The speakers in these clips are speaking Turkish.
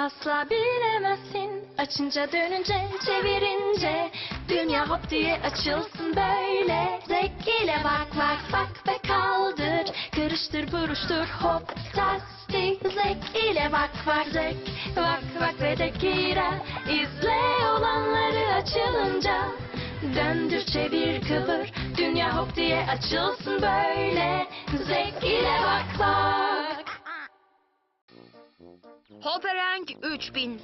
asla bilemezsin. Açınca dönünce çevirince Dünya hop diye açılsın böyle. Zek ile bak bak bak ve kaldır. Karıştır buruştur hop tastik Zek ile bak bak zek Bak bak ve de gira İzle olanları açılınca. Döndür çevir kıvır. Dünya hop diye açılsın böyle. Zek ile bak bak Hopperank 3000.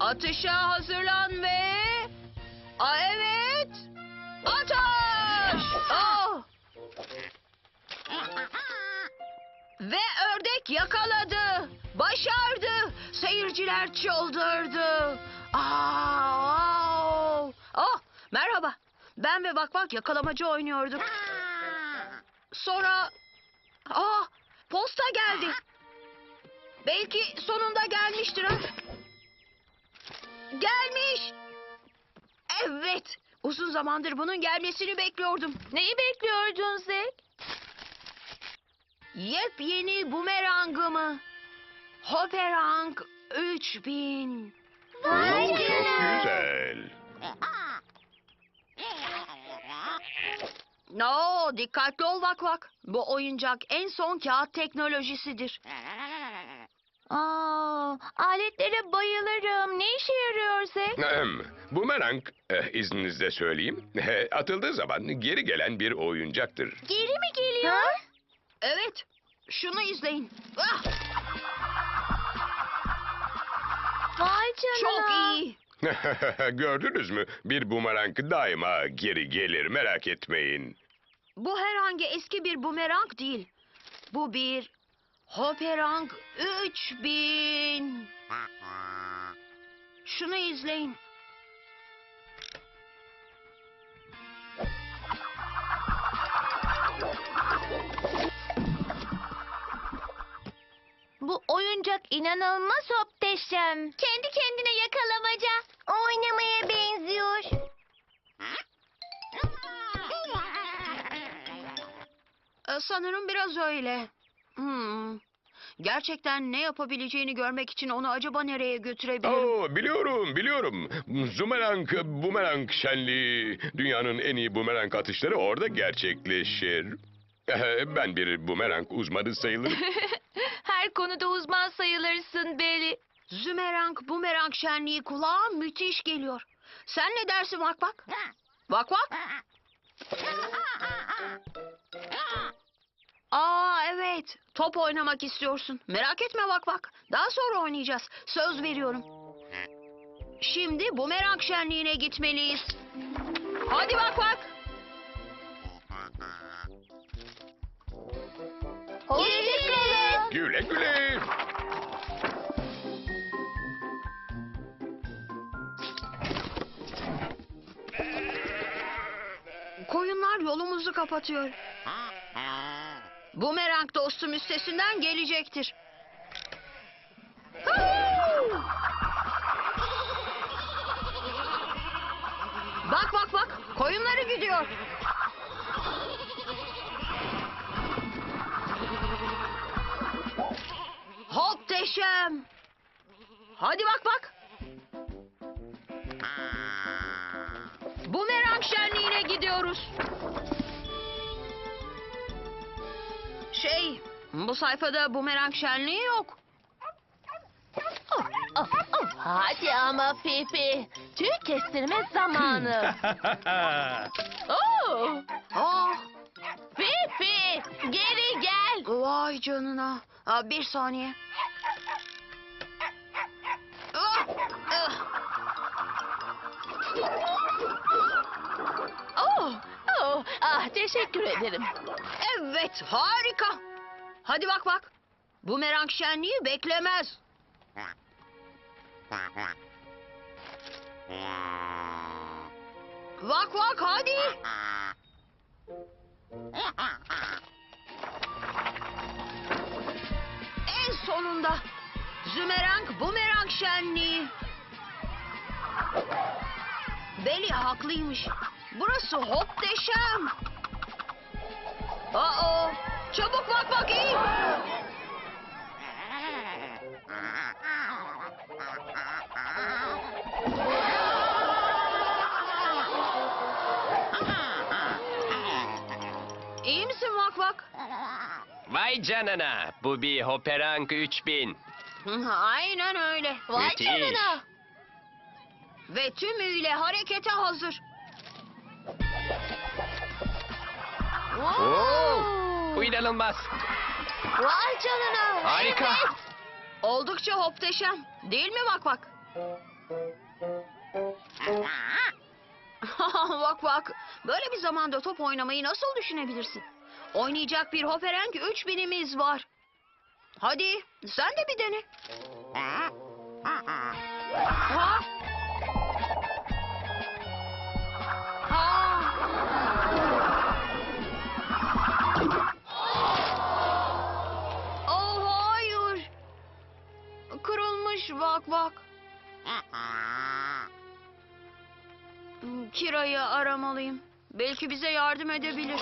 Atışa hazırlan ve... Aa, evet. Ateş! Oh! Ve ördek yakaladı. Başardı. Seyirciler çıldırdı. Aa, wow. Oh, merhaba. Ben ve Bak Bak yakalamacı oynuyorduk. Sonra... Aa, posta geldi. Belki sonunda gelmiştir ha. Gelmiş. Evet. Uzun zamandır bunun gelmesini bekliyordum. Neyi bekliyordun Zek? Yepyeni bumerangımı. Hoperang 3000. Vay çok canına. güzel. No, dikkatli ol bak bak. Bu oyuncak en son kağıt teknolojisidir. Aa, aletlere bayılırım. Ne işe yarıyor Zek? Ahem, Bumerang, eh, izninizle söyleyeyim, eh, atıldığı zaman geri gelen bir oyuncaktır. Geri mi geliyor? Evet. Şunu izleyin. Ah, Vay canına. çok iyi. Gördünüz mü? Bir bumerang daima geri gelir, merak etmeyin. Bu herhangi eski bir bumerang değil. Bu bir Hoperang 3000. Şunu izleyin. Bu oyuncak inanılmaz hopteşem. Kendi kendine yakalamaca. Oynamaya benziyor. Sanırım biraz öyle. Hmm. Gerçekten ne yapabileceğini görmek için onu acaba nereye götürebilirim? Oo, biliyorum, biliyorum. Zumerang, bumerang şenliği, dünyanın en iyi bumerang atışları orada gerçekleşir. Eh, Ben bir bumerang uzmanı sayılırım. Her konuda uzman sayılırsın Beli. Zümerang bumerang şenliği kulağa müthiş geliyor. Sen ne dersin Vak Vak? Aa evet. Top oynamak istiyorsun. Merak etme Vak Vak. Daha sonra oynayacağız. Söz veriyorum. Şimdi bumerang şenliğine gitmeliyiz. Hadi Vak Vak. Hoşçakalın. güle güle. Koyunlar yolumuzu kapatıyor. Bumerang dostum üstesinden gelecektir. Bak bak bak koyunları gidiyor. Hop deşem. Hadi bak bak. Bumerang şenliğine gidiyoruz. Şey, bu sayfada bumerang şenliği yok. Oh, oh, Hadi ama Pipi. Tüy kestirme zamanı. oh, Ah, Pipi geri gel. vay canına. Aa, bir saniye. Ah, ah. Oh, oh, ah teşekkür ederim. Evet, harika. Hadi bak bak. Bumerang şenliği beklemez. Vak vak hadi. En sonunda Zümerang Bumerang şenliği. Beli haklıymış. Burası hop deşem. Aa, çabuk bak bakayım. İyi misin Vak Vak? Vay canına. Bu bir Hoperank 3000. Aynen öyle. Vay Müthiş. canına. Ve tümüyle harekete hazır. Oo, bu inanılmaz. Vay canına. Harika. Evet. Oldukça hopteşem. Değil mi bak bak? bak bak. Böyle bir zamanda top oynamayı nasıl düşünebilirsin? Oynayacak bir Hopereng 3000'imiz var. Hadi sen de bir dene. Ha? Kira'yı aramalıyım. Belki bize yardım edebilir.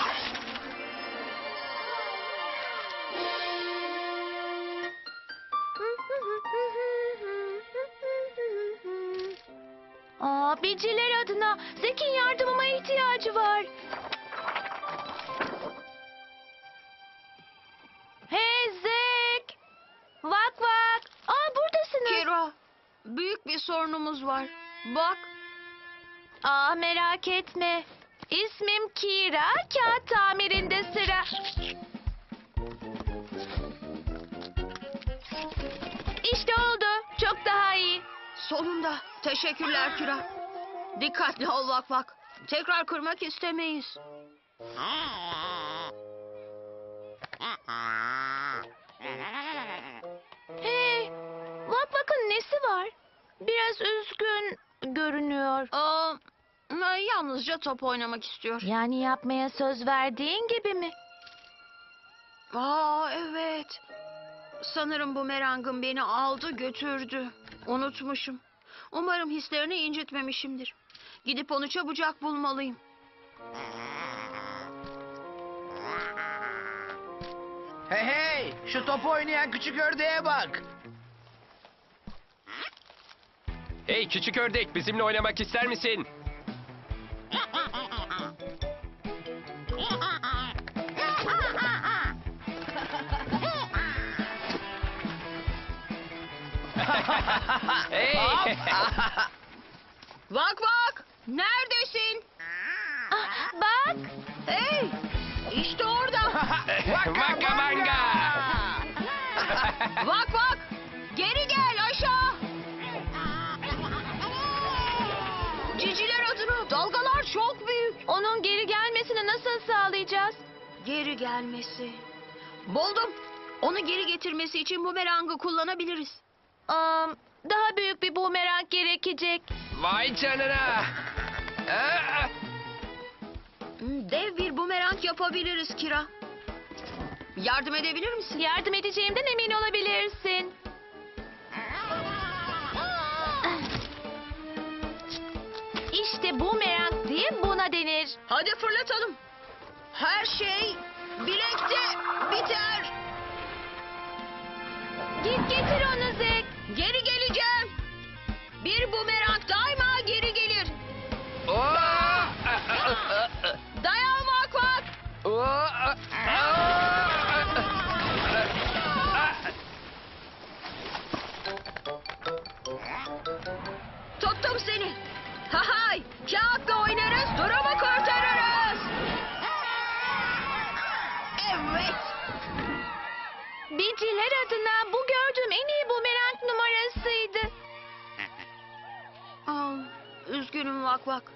Aa, Biciler adına Zek'in yardımıma ihtiyacı var. Hey Zek! Vak vak! Aa buradasınız. Kira, büyük bir sorunumuz var. Bak, Aa merak etme. İsmim Kira, kağıt tamirinde sıra. İşte oldu. Çok daha iyi. sonunda. Teşekkürler Kira. Dikkatli ol bak bak. Tekrar kırmak istemeyiz. Hey, Vak vakın nesi var? Biraz üzgün görünüyor. Aa, yalnızca top oynamak istiyor. Yani yapmaya söz verdiğin gibi mi? Aa evet. Sanırım bu merangım beni aldı götürdü. Unutmuşum. Umarım hislerini incitmemişimdir. Gidip onu çabucak bulmalıyım. Hey hey! Şu topu oynayan küçük ördeğe bak. Hey küçük ördek bizimle oynamak ister misin? Hey. Bak bak! Neredesin? Ah, bak. Hey! İşte orada. Vaka manga. Bak sağlayacağız? Geri gelmesi. Buldum. Onu geri getirmesi için bumerangı kullanabiliriz. Aa, daha büyük bir bumerang gerekecek. Vay canına. Aa, Hmm, Dev bir bumerang yapabiliriz Kira. Yardım edebilir misin? Yardım edeceğimden emin olabilirsin. İşte bumerang diye buna denir. Hadi fırlatalım. Her şey bilekte biter. Git getir onu Zek. Geri geleceğim. Bir bumerang daima geri gelir. Dayan bak Aa, üzgünüm vak vak.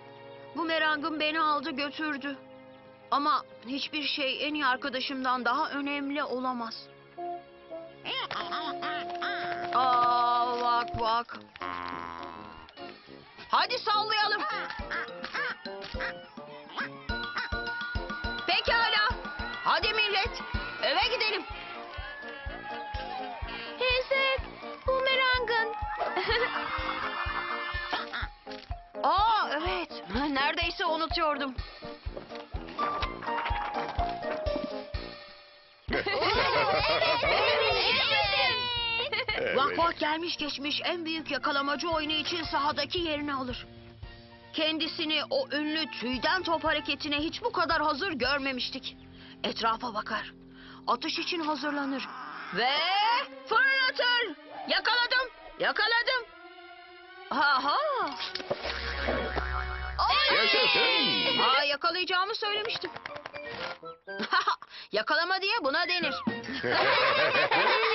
Bu merangım beni aldı götürdü. Ama hiçbir şey en iyi arkadaşımdan daha önemli olamaz. Aa vak vak. Hadi sallayalım. Neredeyse unutuyordum. Evet. Vak vak gelmiş geçmiş en büyük yakalamacı oyunu için sahadaki yerini alır. Kendisini o ünlü tüyden top hareketine hiç bu kadar hazır görmemiştik. Etrafa bakar. atış için hazırlanır. Ve fırlatır. Yakaladım, yakaladım. Aha. Yakalayacağımı söylemiştim. Yakalama diye buna denir.